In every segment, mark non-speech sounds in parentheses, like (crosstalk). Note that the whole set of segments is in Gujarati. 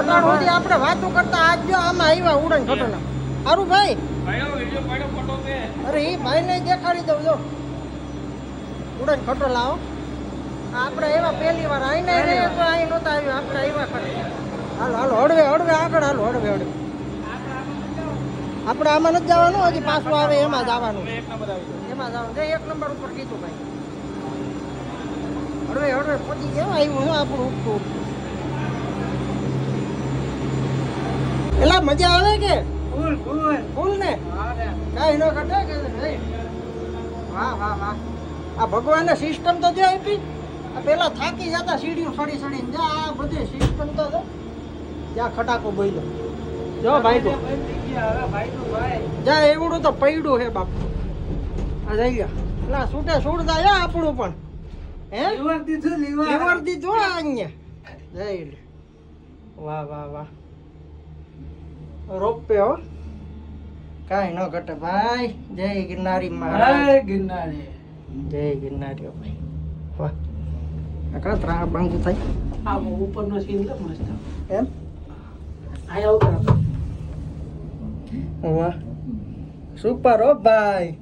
અત્યાર સુધી આપણે વાતો કરતા આજ જો આમાં આવ્યા ઉડન ઘટના. સારું ભાઈ? અરે એ ભાઈને દેખાડી દઉં જો. ઉડન ખટો લાવો. આપણે એવા પહેલી વાર આઈને ને અહીં નહોતા આવ્યું આપણે આવ્યા ખરે હાલો હાલો હળવે હળવે આગળ હાલો હળવે હળવે. આપણે આમાં નથી જવાનું હજી પાછું આવે એમાં જવાનું એમાં જવાનું જે એક નંબર ઉપર કીધું ભાઈ. હળવે હળવે પહોંચી કેવા આવ્યું હું આપણું ઉપતું એલા મજા આવે કે? ફૂલ ફૂલ. ફૂલ ને કઈ ન ઘટે કે વાહ વાહ વાહ. આ ભગવાને સિસ્ટમ તો જે આપી. આ પેલા થાકી જતા સીડીઓ સડી સડીને જા આ બધી સિસ્ટમ તો જ્યાં ખટાકો બોલ્યો જો ભાઈ તો. જા એવડું તો પૈડું હે બાપુ. આ જઈ ગયા એટલે છૂટે છૂટતા જા આપણું પણ. હે? લીવર દીધું લીવર દીધું આ અહીંયા. જઈ વાહ વાહ વાહ. રોપે હો કાંઈ ન ઘટે ભાઈ. જય ગિરનારી મહારાજ. ગિરનારી. જય ગિરનારી હો ભાઈ. વાહ. આ કા ત્રાહ બાંધુ થાય આ ઉપરનો સીન તો મસ્ત. એમ? આયો ઉતર. વાહ. સુપર ઓ ભાઈ.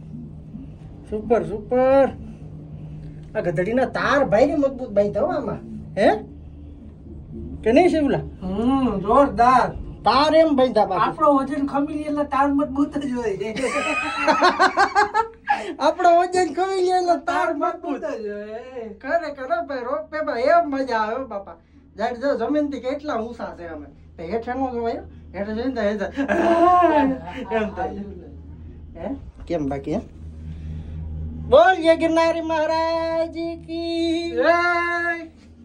Super super. આ ગધડીના તાર ભાઈ ને મજબૂત ભાઈ થવા આમાં. હે? કે નહીં શિવલા? હમ જોરદાર. તાર એમ ભાઈ બાપુ. આપણો વજન ખમી લે એટલે તાર મજબૂત જ હોય. (laughs) આપણો વજન ખમી લે એટલે તાર મજબૂત જ હોય. કરે કરે ભાઈ રોપે ભાઈ એમ મજા આવે બાપા. જાડ જો જમીનથી કેટલા ઊંચા છે અમે. તો હેઠે નો જોવાય. હેઠે જઈને તો હેઠે. (laughs) એમ થાય. હે? કેમ બાકી હે? બોલ જય ગિરનારી મહારાજ કી. જય.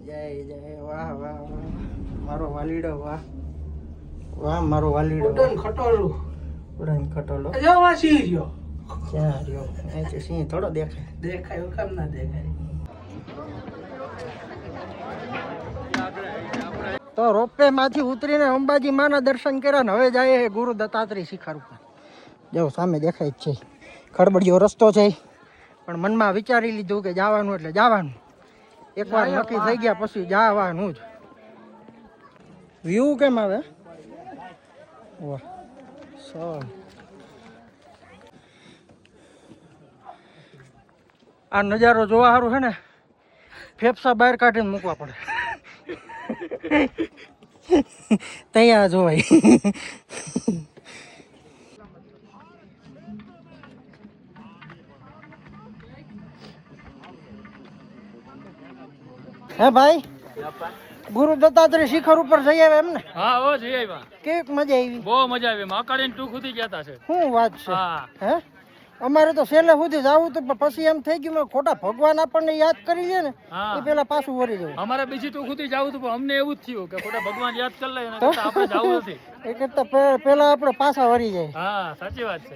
જય જય. વાહ વાહ વાહ. મારો વાલીડો વાહ. વાહ મારો વાલીડો. ઉડન ખટોલો ઉડન ખટોલો જો વા સિંહ રહ્યો. ક્યાં રહ્યો? અહીંથી સિંહ થોડો દેખાય. દેખાય કેમ ના દેખાય. તો રોપવે માંથી ઉતરીને અંબાજી માના દર્શન કર્યા ને હવે જાય ગુરુ દત્તાત્રેય શિખર ઉપર. જો સામે દેખાય જ છે. ખડબડિયો રસ્તો છે. પણ મનમાં વિચારી લીધું કે જવાનું એટલે જવાનું. એકવાર નક્કી થઈ ગયા પછી જવાનું જ. વ્યૂ કેમ આવે? વાહ સો આ નજારો જોવા સારું છે ને, ફેફસા બહાર કાઢીને મૂકવા પડે. ત્યાં જોવાય. હે ભાઈ? ગુરુ દત્તાત્રેય શિખર ઉપર જઈ આવે એમ ને હા હો જઈ આવ્યા. કેવી મજા આવી. બહુ મજા આવી. માકાડી ટૂંક સુધી ગયા છે. શું વાત છે? હા. અમારે તો છેલ્લે સુધી જવું તો પછી એમ થઈ ગયું ખોટા ભગવાન આપણને યાદ કરી લે ને એ પેલા પાછું વળી જવું. અમારે બીજી ટુ સુધી જવું હતું પણ અમને એવું જ થયું કે ખોટા ભગવાન યાદ કરી તો? આપણે જવું નથી. (laughs) એ કરતા પેલા આપણે પાછા વળી જાય. હા સાચી વાત છે.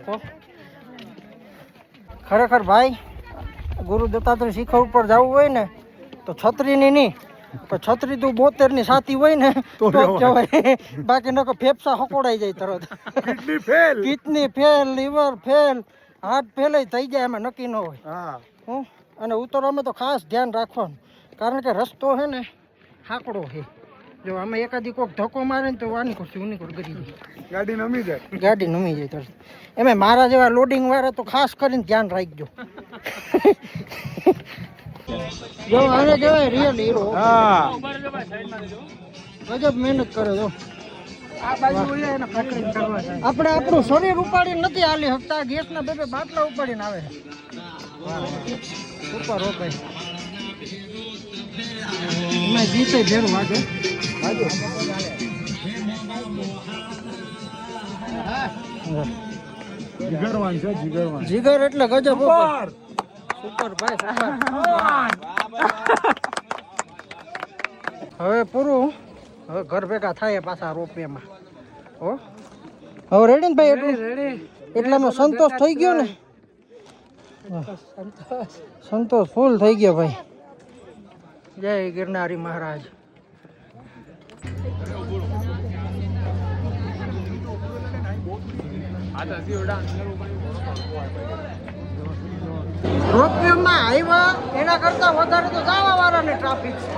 ખરેખર ભાઈ ગુરુ દત્તાત્રેય શિખર ઉપર જવું હોય ને તો છત્રીની નહીં છત્રી તું બોતેરની સાથી હોય ને તો જવાય. બાકી નકો ફેફસા હકોડાઈ જાય તરત. Kidney fail. Kidney fail liver fail heart fail થઈ જાય એમાં નક્કી ન હોય. હું. અને ઉતરવામાં તો ખાસ ધ્યાન રાખવાનું. કારણ કે રસ્તો છે ને હાકડો છે જો આમાં એકાદી કોક ધક્કો મારે ને તો વાની ખુરશી ઉની કોર ગરી ગાડી નમી જાય. ગાડી નમી જાય તરત. એમાં મારા જેવા લોડિંગ વાળા તો ખાસ કરીને ધ્યાન રાખજો. જો આને કહેવાય રિયલ હીરો હા. ગજબ મહેનત કરે જો. આ બાજુ ઓલા એને પકડીને કરવા જાય. આપણે આપણું શરીર ઉપાડીને નથી હાલી શકતા. ગેસ ના બે બાટલા ઉપાડીને આવે. ઉપર હો ભાઈ. જીતે ભેરું વાગે. જીગરવાન છે જીગરવાન. જીગર એટલે ગજબ ભાઈ. સુપર ભાઈ સુપર. હવે પૂરું. હવે ઘર ભેગા થાય પાછા રોપવેમાં. હો? હવે રેડી ને ભાઈ એટલું? એટલામાં સંતોષ થઈ ગયો ને? સંતોષ ફૂલ થઈ ગયો ભાઈ. જય ગિરનારી મહારાજ. પ્રોબ્લેમમાં હાઈવા એના કરતાં વધારે તો જવાવાળાને ટ્રાફિક છે.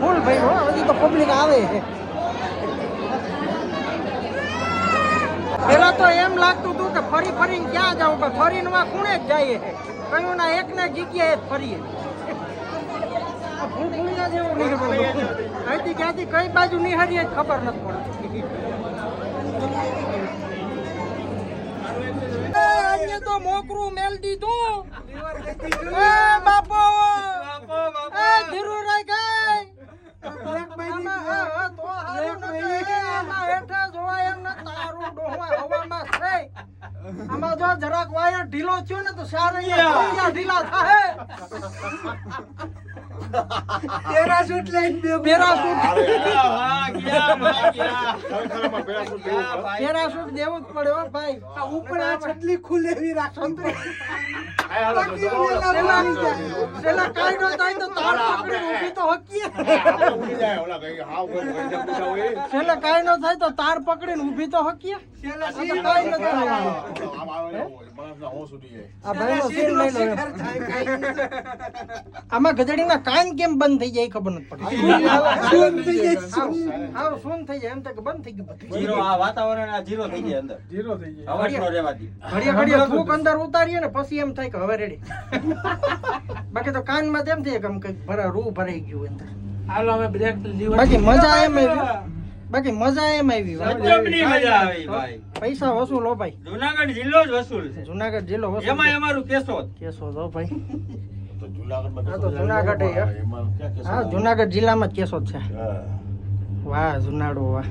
ફૂલ ભાઈ હો, હજી તો પબ્લિક આવે છે. પેલા તો એમ લાગતું હતું કે ફરી ફરીને ક્યાં જાઉં કે ફરીને માં ખૂણે જ જઈએ કયું ના એકને જગ્યાએ જ ફરીએ. ક્યાંથી કઈ બાજુ નિહારીએ ખબર નથી પડતી. તો મોકરું મેલ દીધું. બાપો. એ ગઈ આમાં, જો જરાક વાયર ઢીલો થયો ને તો સારો ઢીલા થાય પેરાશૂટ લઈને પેરાશૂટ પેરાશૂટ દેવું જ પડે હો ભાઈ. ઉપર આ છટલી ખુલેવી રાખો પેલા પેલા કાંઈ ન થાય તો તાર પકડી ઊભી તો હકીએ છેલ્લે કાંઈ ન થાય તો તાર પકડીને ઊભી તો હકીએ તો કાંઈ ન થાય. આ ભાઈનો સીન લઈ લો. એમ. આમાં ગધેડીના કાન કેમ બંધ થઈ જાય ખબર નથી પડતી. શૂન થઈ જાય હાવ શૂન થઈ જાય. એમ તો કે બંધ થઈ ગયું જીરો આ વાતાવરણ આ જીરો થઈ જાય અંદર. જીરો થઈ જાય. અવાજ નો રહેવાથી ઘડિયા ઘડિયા ફૂંક અંદર ઉતારીએ ને પછી એમ થાય કે હવે રેડી બાકી તો કાનમાં તેમ થાય કે આમ કંઈક ભરા રૂ ભરાઈ ગયું અંદર. હાલો હવે બ્રેક બાકી મજા એમ આવી. બાકી મજા એમ આવી મજા આવી ભાઈ. પૈસા વસૂલો ભાઈ. જુનાગઢ જિલ્લો જ વસૂલ છે. જુનાગઢ જિલ્લો વસૂલ એમાં અમારું કેશોદ. કેસો જો ભાઈ. તો જુનાગઢ હા જુનાગઢ જિલ્લામાં જ કેસો છે. વાહ જુનાડો વાહ.